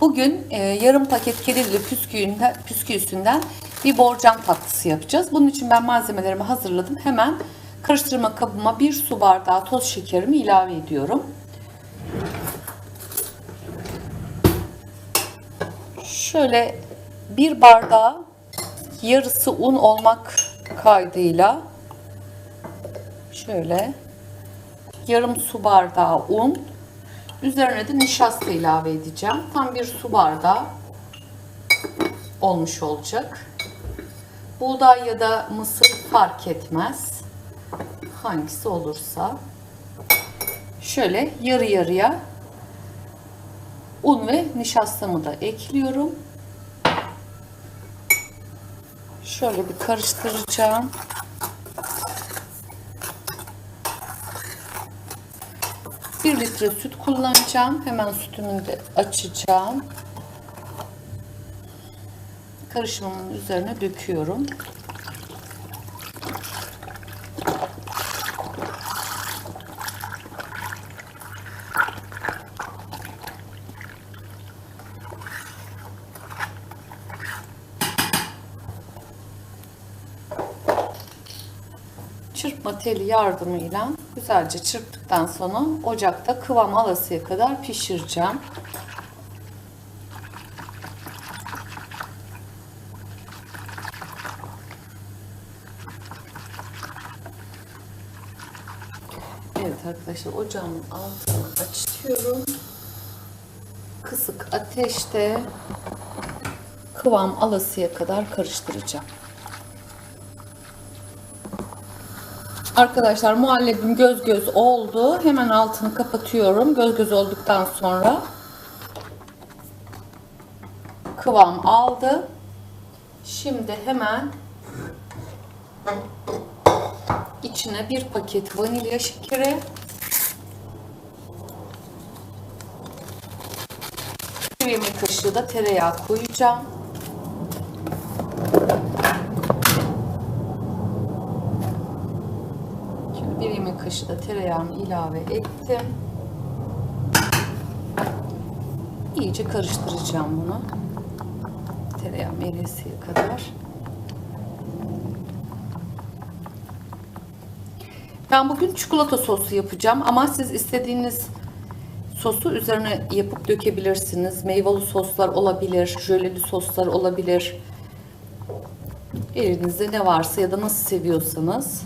Bugün e, yarım paket kedili püsküğünden, püsküsünden bir borcam tatlısı yapacağız. Bunun için ben malzemelerimi hazırladım. Hemen karıştırma kabıma bir su bardağı toz şekerimi ilave ediyorum. Şöyle bir bardağı yarısı un olmak kaydıyla şöyle yarım su bardağı un üzerine de nişasta ilave edeceğim. Tam bir su bardağı olmuş olacak. Buğday ya da mısır fark etmez. Hangisi olursa. Şöyle yarı yarıya un ve nişastamı da ekliyorum. Şöyle bir karıştıracağım. Bir litre süt kullanacağım. Hemen sütümü de açacağım. Karışımımın üzerine döküyorum. çırpma teli yardımıyla güzelce çırptıktan sonra ocakta kıvam alasıya kadar pişireceğim. Evet arkadaşlar ocağımın altını açıyorum. Kısık ateşte kıvam alasıya kadar karıştıracağım. Arkadaşlar muhallebim göz göz oldu. Hemen altını kapatıyorum. Göz göz olduktan sonra kıvam aldı. Şimdi hemen içine bir paket vanilya şekeri bir yemek kaşığı da tereyağı koyacağım. Şimdi bir yemek kaşığı da tereyağını ilave ettim. İyice karıştıracağım bunu. Tereyağı eriyesiye kadar. Ben bugün çikolata sosu yapacağım ama siz istediğiniz sosu üzerine yapıp dökebilirsiniz. Meyveli soslar olabilir, jöleli soslar olabilir. Elinizde ne varsa ya da nasıl seviyorsanız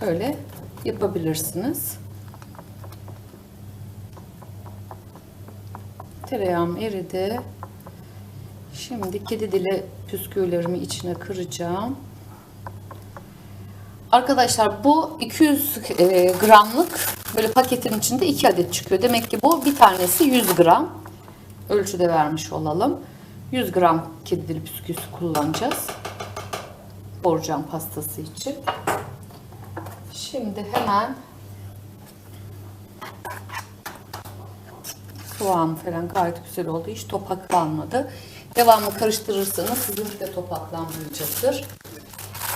öyle yapabilirsiniz. Tereyağım eridi. Şimdi kedi dili püsküllerimi içine kıracağım. Arkadaşlar bu 200 e, gramlık böyle paketin içinde 2 adet çıkıyor. Demek ki bu bir tanesi 100 gram. Ölçüde vermiş olalım. 100 gram kedi dili püsküsü kullanacağız. Borcam pastası için. Şimdi hemen kıvam falan gayet güzel oldu. Hiç topaklanmadı. Devamlı karıştırırsanız sizin de topaklanmayacaktır.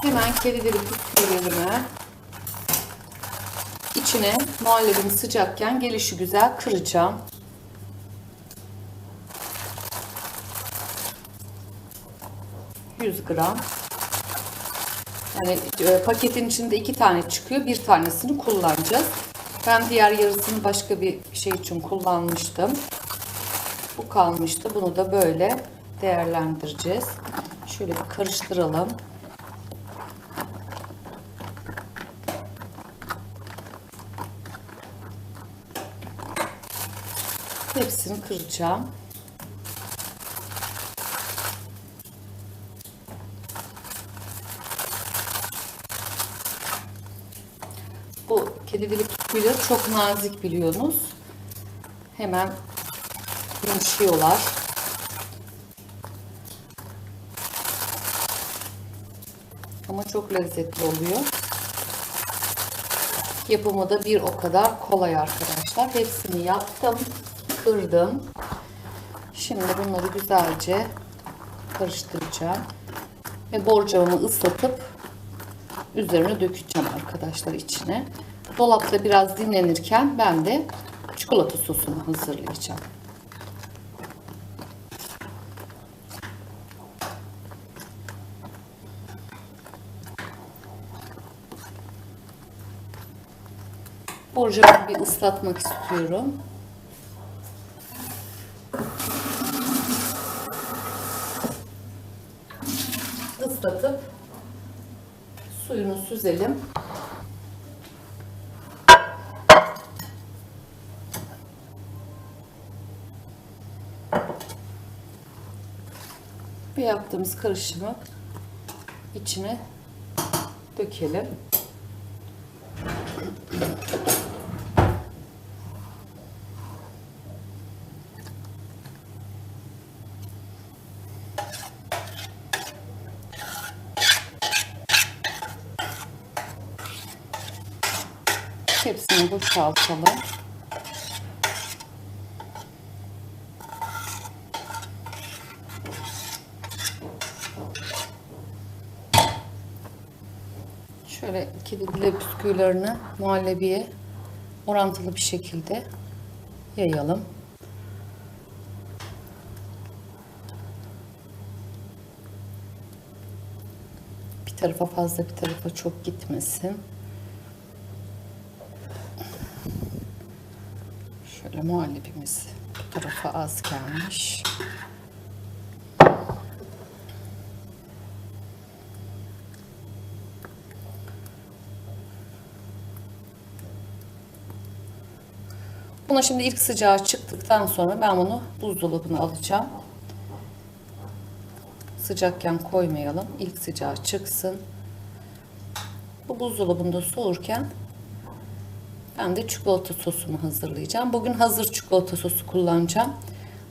Hemen dili püsküllerimi içine muhallebim sıcakken gelişi güzel kıracağım. ...100 gram. Yani e, paketin içinde iki tane çıkıyor. Bir tanesini kullanacağız. Ben diğer yarısını başka bir şey için kullanmıştım. Bu kalmıştı. Bunu da böyle değerlendireceğiz. Şöyle bir karıştıralım. Hepsini kıracağım. Dili bisküvileri çok nazik biliyorsunuz. Hemen yumuşuyorlar. Ama çok lezzetli oluyor. Yapımı da bir o kadar kolay arkadaşlar. Hepsini yaptım. Kırdım. Şimdi bunları güzelce karıştıracağım. Ve borcamımı ıslatıp üzerine dökeceğim arkadaşlar içine. Dolapta biraz dinlenirken ben de çikolata sosunu hazırlayacağım. Borcamı bir ıslatmak istiyorum. Islatıp suyunu süzelim. Ve yaptığımız karışımı içine dökelim. Hepsini boşaltalım. Şöyle kilitli bisküvilerini muhallebiye orantılı bir şekilde yayalım. Bir tarafa fazla bir tarafa çok gitmesin. Şöyle muhallebimiz bu tarafa az gelmiş. Buna şimdi ilk sıcağı çıktıktan sonra ben bunu buzdolabına alacağım. Sıcakken koymayalım. İlk sıcağı çıksın. Bu buzdolabında soğurken ben de çikolata sosunu hazırlayacağım. Bugün hazır çikolata sosu kullanacağım.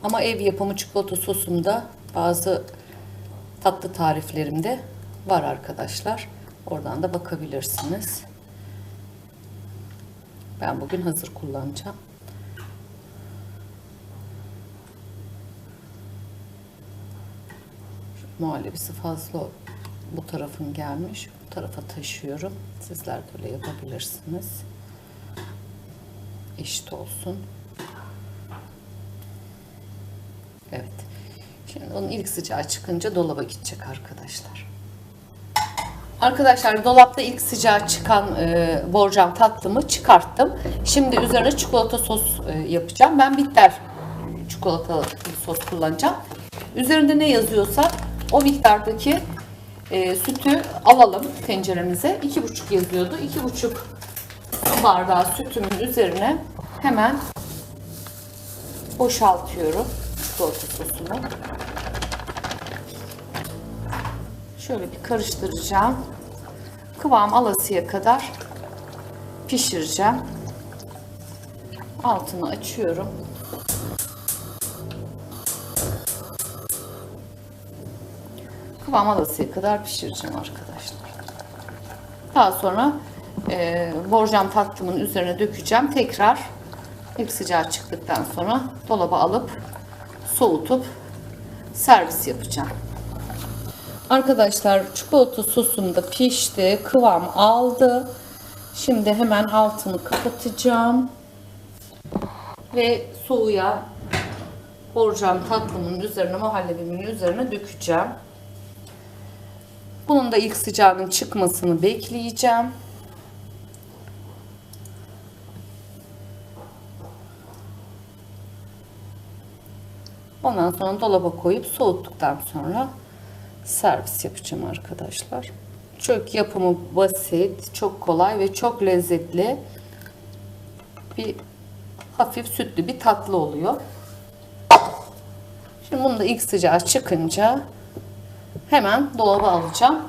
Ama ev yapımı çikolata sosumda bazı tatlı tariflerimde var arkadaşlar. Oradan da bakabilirsiniz. Ben bugün hazır kullanacağım. Muhallebisi fazla bu tarafın gelmiş. Bu tarafa taşıyorum. Sizler de öyle yapabilirsiniz eşit olsun. Evet. Şimdi onun ilk sıcağı çıkınca dolaba gidecek arkadaşlar. Arkadaşlar dolapta ilk sıcağı çıkan e, borcam tatlımı çıkarttım. Şimdi üzerine çikolata sos e, yapacağım. Ben bitter çikolatalı sos kullanacağım. Üzerinde ne yazıyorsa o miktardaki e, sütü alalım tenceremize. 2,5 yazıyordu. 2,5 su bardağı sütümün üzerine hemen boşaltıyorum çikolata sosunu. Şöyle bir karıştıracağım. Kıvam alasıya kadar pişireceğim. Altını açıyorum. Kıvam alasıya kadar pişireceğim arkadaşlar. Daha sonra e, borcam tatlımın üzerine dökeceğim. Tekrar ilk sıcağı çıktıktan sonra dolaba alıp soğutup servis yapacağım. Arkadaşlar çikolata sosum da pişti. Kıvam aldı. Şimdi hemen altını kapatacağım. Ve soğuya borcam tatlımın üzerine, muhallebimin üzerine dökeceğim. Bunun da ilk sıcağının çıkmasını bekleyeceğim. Ondan sonra dolaba koyup soğuttuktan sonra servis yapacağım arkadaşlar. Çok yapımı basit, çok kolay ve çok lezzetli bir hafif sütlü bir tatlı oluyor. Şimdi bunu da ilk sıcağı çıkınca hemen dolaba alacağım.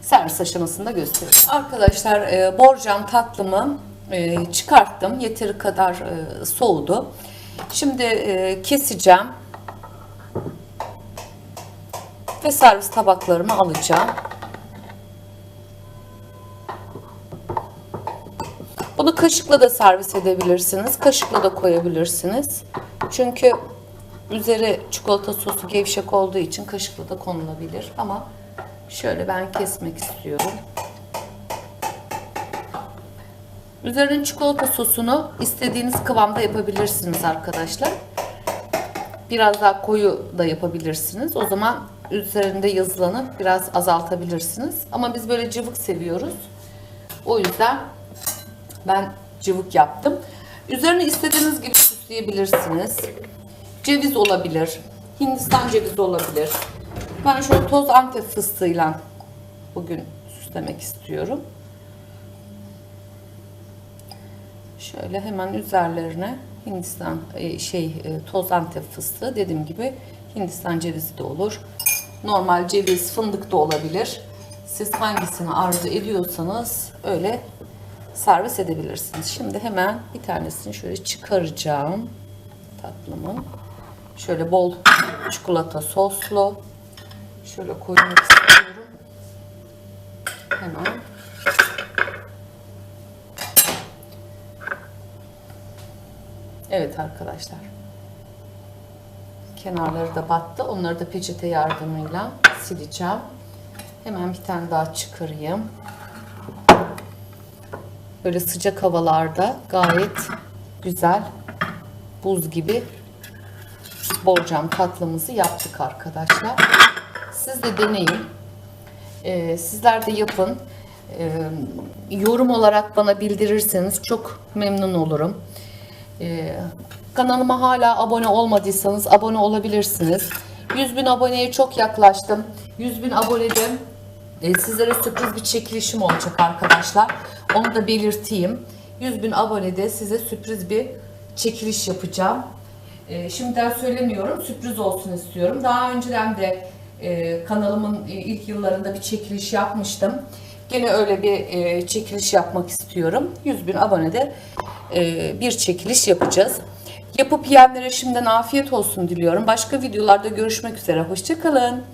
Servis aşamasında göstereyim. Arkadaşlar e, borcam tatlımı e, çıkarttım. Yeteri kadar e, soğudu. Şimdi e, keseceğim. Ve servis tabaklarımı alacağım. Bunu kaşıkla da servis edebilirsiniz. Kaşıkla da koyabilirsiniz. Çünkü üzeri çikolata sosu gevşek olduğu için kaşıkla da konulabilir. Ama şöyle ben kesmek istiyorum. Üzerine çikolata sosunu istediğiniz kıvamda yapabilirsiniz arkadaşlar. Biraz daha koyu da yapabilirsiniz. O zaman üzerinde yazılanı biraz azaltabilirsiniz. Ama biz böyle cıvık seviyoruz. O yüzden ben cıvık yaptım. Üzerine istediğiniz gibi süsleyebilirsiniz. Ceviz olabilir. Hindistan cevizi olabilir. Ben şöyle toz antep fıstığıyla bugün süslemek istiyorum. Şöyle hemen üzerlerine Hindistan e, şey e, toz antep fıstığı dediğim gibi Hindistan cevizi de olur. Normal ceviz, fındık da olabilir. Siz hangisini arzu ediyorsanız öyle servis edebilirsiniz. Şimdi hemen bir tanesini şöyle çıkaracağım tatlımın. Şöyle bol çikolata soslu. Şöyle koymak istiyorum. Hemen. Evet arkadaşlar. Kenarları da battı. Onları da peçete yardımıyla sileceğim. Hemen bir tane daha çıkarayım. Böyle sıcak havalarda gayet güzel buz gibi borcam tatlımızı yaptık arkadaşlar. Siz de deneyin. Ee, sizler de yapın. Ee, yorum olarak bana bildirirseniz çok memnun olurum. Ee, kanalıma hala abone olmadıysanız abone olabilirsiniz. 100 bin aboneye çok yaklaştım. 100 bin abonede e, sizlere sürpriz bir çekilişim olacak arkadaşlar. Onu da belirteyim. 100 bin abonede size sürpriz bir çekiliş yapacağım. E, şimdiden söylemiyorum. Sürpriz olsun istiyorum. Daha önceden de e, kanalımın ilk yıllarında bir çekiliş yapmıştım. Gene öyle bir e, çekiliş yapmak istiyorum. 100 bin abonede e, bir çekiliş yapacağız. Yapıp yiyenlere şimdiden afiyet olsun diliyorum. Başka videolarda görüşmek üzere. Hoşçakalın.